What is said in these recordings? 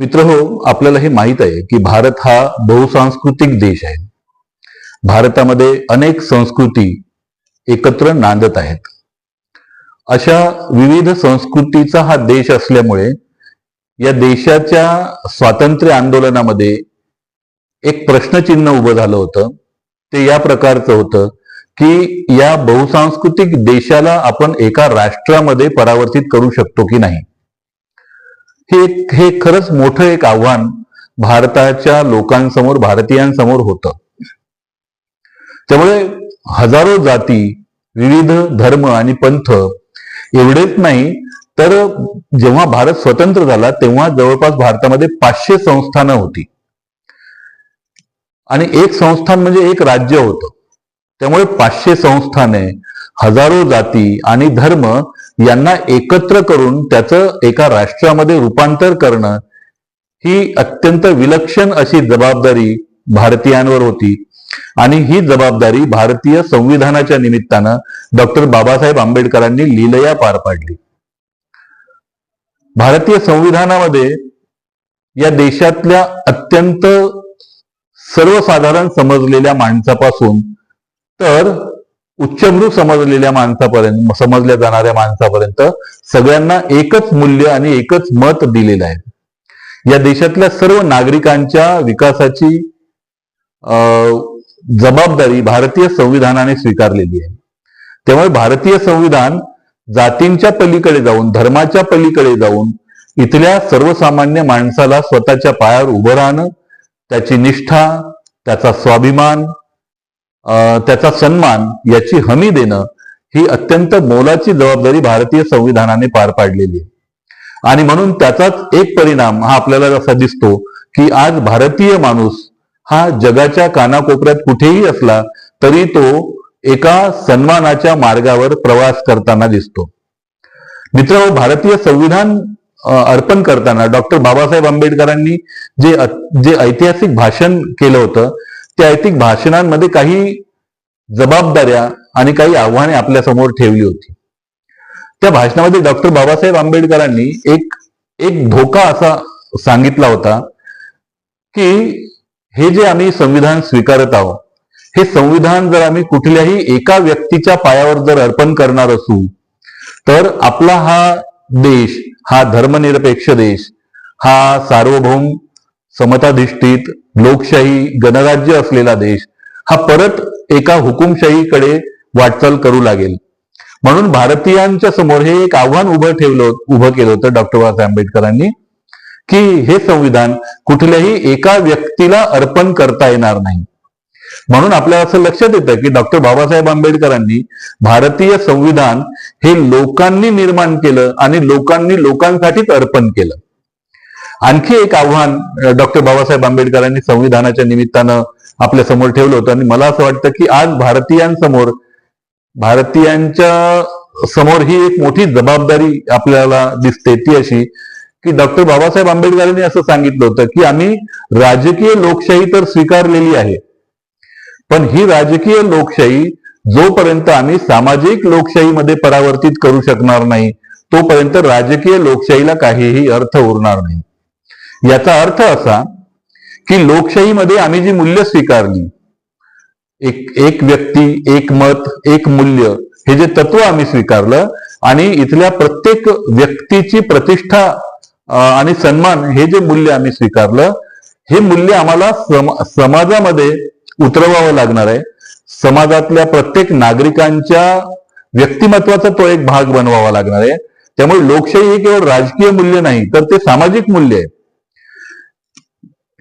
मित्र हो आपल्याला हे माहीत आहे की भारत हा बहुसांस्कृतिक देश आहे. भारतामध्ये अनेक संस्कृती एकत्र नांदत आहेत. अशा विविध संस्कृतीचा हा देश असल्यामुळे या देशाच्या स्वातंत्र्य आंदोलनामध्ये एक प्रश्नचिन्ह उभं झालं होतं. ते या प्रकारचं होतं की या बहुसांस्कृतिक देशाला आपण एका राष्ट्रामध्ये परावर्तित करू शकतो की नाही. हे हे खरंच मोठं एक आव्हान भारताच्या लोकांसमोर भारतीयांसमोर होतं. त्यामुळे हजारो जाती विविध धर्म आणि पंथ एवढेच नाही तर जेव्हा भारत स्वतंत्र झाला तेव्हा जवळपास भारतामध्ये पाचशे संस्थानं होती. आणि एक संस्थान म्हणजे एक राज्य होतं. त्यामुळे पाचशे संस्थाने हजारो जाती आणि धर्म यांना एकत्र करून त्याचं एका राष्ट्रामध्ये रूपांतर करणं ही अत्यंत विलक्षण अशी जबाबदारी भारतीयांवर होती. आणि ही जबाबदारी भारतीय संविधानाच्या निमित्तानं डॉक्टर बाबासाहेब आंबेडकरांनी लिलया पार पाडली. भारतीय संविधानामध्ये या देशातल्या अत्यंत सर्वसाधारण समजलेल्या माणसापासून तर उच्चभ्रू समजलेल्या माणसापर्यंत समजल्या जाणाऱ्या माणसापर्यंत सगळ्यांना एकच मूल्य आणि एकच मत दिलेलं आहे. या देशातल्या सर्व नागरिकांच्या विकासाची अं, जबाबदारी भारतीय संविधानाने स्वीकारलेली आहे. त्यामुळे भारतीय संविधान जातींच्या पलीकडे जाऊन धर्माच्या पलीकडे जाऊन इथल्या सर्वसामान्य माणसाला स्वतःच्या पायावर उभं राहणं त्याची निष्ठा त्याचा स्वाभिमान त्याचा सन्मान याची हमी देणं ही अत्यंत मोलाची जबाबदारी भारतीय संविधानाने पार पाडलेली आहे. आणि म्हणून त्याचाच एक परिणाम हा आपल्याला असा दिसतो की आज भारतीय माणूस हा जगाच्या कानाकोपऱ्यात कुठेही असला तरी तो एका सन्मानाच्या मार्गावर प्रवास करताना दिसतो. मित्र भारतीय संविधान अर्पण करताना डॉक्टर बाबासाहेब आंबेडकरांनी जे जे ऐतिहासिक भाषण केलं होतं ऐतिहासिक भाषणांमध्ये काही जबाबदाऱ्या आणि काही आव्हाने आपल्यासमोर ठेवली होती. त्या भाषणामध्ये डॉक्टर बाबासाहेब आंबेडकरांनी एक एक धोका असा सांगितला होता की हे जे आम्ही संविधान स्वीकारत आहोत हे संविधान जर आम्ही कुठल्याही एका व्यक्तीच्या पायावर जर अर्पण करणार असू तर आपला हा देश हा धर्मनिरपेक्ष देश हा सार्वभौम समताधिष्ठित लोकशाही गणराज्य असलेला देश हा परत एका हुकुमशाहीकडे वाटचाल करू लागेल. म्हणून भारतीयांच्या समोर हे एक आव्हान उभं ठेवलं उभं केलं होतं डॉक्टर बाबासाहेब आंबेडकरांनी की हे संविधान कुठल्याही एका व्यक्तीला अर्पण करता येणार नाही. म्हणून आपल्याला असं लक्षात येतं की डॉक्टर बाबासाहेब आंबेडकरांनी भारतीय संविधान हे लोकांनी निर्माण केलं आणि लोकांनी लोकांसाठीच अर्पण केलं. आणखी एक आव्हान डॉक्टर बाबासाहेब आंबेडकरांनी संविधानाच्या निमित्तानं आपल्यासमोर ठेवलं होतं. आणि मला असं वाटतं की आज भारतीयांसमोर भारतीयांच्या समोर ही एक मोठी जबाबदारी आपल्याला दिसते ती अशी की डॉक्टर बाबासाहेब आंबेडकरांनी असं सांगितलं होतं की आम्ही राजकीय लोकशाही तर स्वीकारलेली आहे पण ही राजकीय लोकशाही जोपर्यंत आम्ही सामाजिक लोकशाहीमध्ये परावर्तित करू शकणार नाही तोपर्यंत राजकीय लोकशाहीला काहीही अर्थ उरणार नाही. याचा अर्थ असा की लोकशाहीमध्ये आम्ही जी मूल्य स्वीकारली एक एक व्यक्ती एक मत एक मूल्य हे जे तत्व आम्ही स्वीकारलं आणि इथल्या प्रत्येक व्यक्तीची प्रतिष्ठा आणि सन्मान हे जे मूल्य आम्ही स्वीकारलं हे मूल्य आम्हाला सम समाजामध्ये उतरवावं लागणार आहे. समाजातल्या प्रत्येक नागरिकांच्या व्यक्तिमत्वाचा तो एक भाग बनवावा लागणार आहे. त्यामुळे लोकशाही हे केवळ राजकीय मूल्य नाही तर ते सामाजिक मूल्य आहे.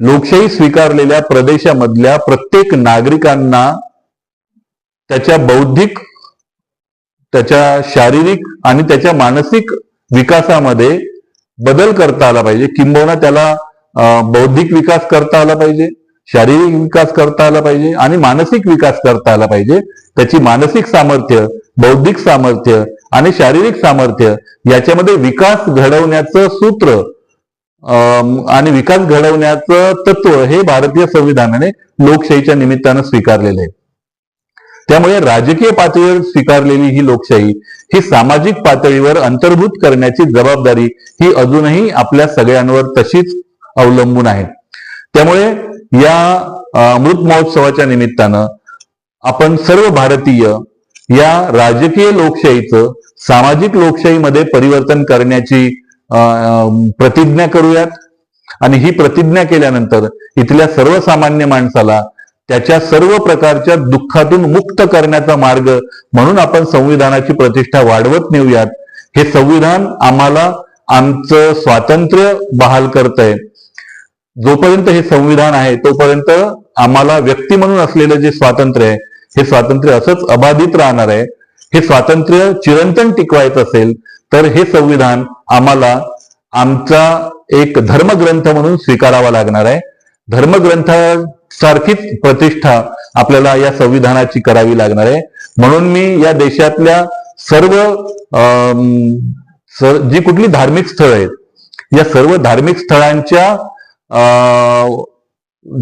लोकशाही स्वीकारलेल्या प्रदेशामधल्या प्रत्येक नागरिकांना त्याच्या बौद्धिक त्याच्या शारीरिक आणि त्याच्या मानसिक विकासामध्ये बदल करता आला पाहिजे. किंबहुना त्याला बौद्धिक विकास करता आला पाहिजे शारीरिक विकास करता आला पाहिजे आणि मानसिक विकास करता आला पाहिजे. त्याची मानसिक सामर्थ्य बौद्धिक सामर्थ्य आणि शारीरिक सामर्थ्य याच्यामध्ये विकास घडवण्याचं सूत्र आणि विकास घडवण्याचं तत्व हे भारतीय संविधानाने लोकशाहीच्या निमित्तानं स्वीकारलेलं आहे. त्यामुळे राजकीय पातळीवर स्वीकारलेली ही लोकशाही ही सामाजिक पातळीवर अंतर्भूत करण्याची जबाबदारी ही अजूनही आपल्या सगळ्यांवर तशीच अवलंबून आहे. त्यामुळे या अमृत महोत्सवाच्या निमित्तानं आपण सर्व भारतीय या राजकीय लोकशाहीचं सामाजिक लोकशाहीमध्ये परिवर्तन करण्याची प्रतिज्ञा करूयात. आणि ही प्रतिज्ञा केल्यानंतर इथल्या सर्वसामान्य माणसाला त्याच्या सर्व प्रकारच्या दुःखातून मुक्त करण्याचा मार्ग म्हणून आपण संविधानाची प्रतिष्ठा वाढवत नेऊयात. हे संविधान आम्हाला आमचं स्वातंत्र्य बहाल करतंय. जोपर्यंत हे संविधान आहे तोपर्यंत आम्हाला व्यक्ती म्हणून असलेलं जे स्वातंत्र्य आहे हे स्वातंत्र्य असंच अबाधित राहणार आहे. हे स्वातंत्र्य चिरंतन टिकवायचं असेल तर हे संविधान आम्हाला आमचा एक धर्मग्रंथ म्हणून स्वीकारावा लागणार आहे. धर्मग्रंथासारखीच प्रतिष्ठा आपल्याला या संविधानाची करावी लागणार आहे. म्हणून मी या देशातल्या सर्व अम, जी कुठली धार्मिक स्थळं आहेत या सर्व धार्मिक स्थळांच्या अं,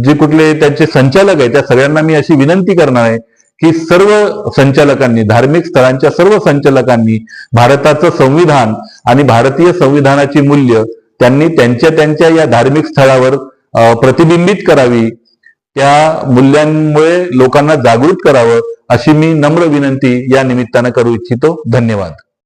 जे कुठले त्यांचे संचालक आहेत त्या सगळ्यांना मी अशी विनंती करणार आहे की सर्व संचालकांनी धार्मिक स्थळांच्या सर्व संचालकांनी भारताचं संविधान आणि भारतीय संविधानाची मूल्य त्यांनी त्यांच्या त्यांच्या या धार्मिक स्थळावर प्रतिबिंबित करावी. त्या मूल्यांमुळे लोकांना जागृत करावं अशी मी नम्र विनंती या निमित्तानं करू इच्छितो. धन्यवाद.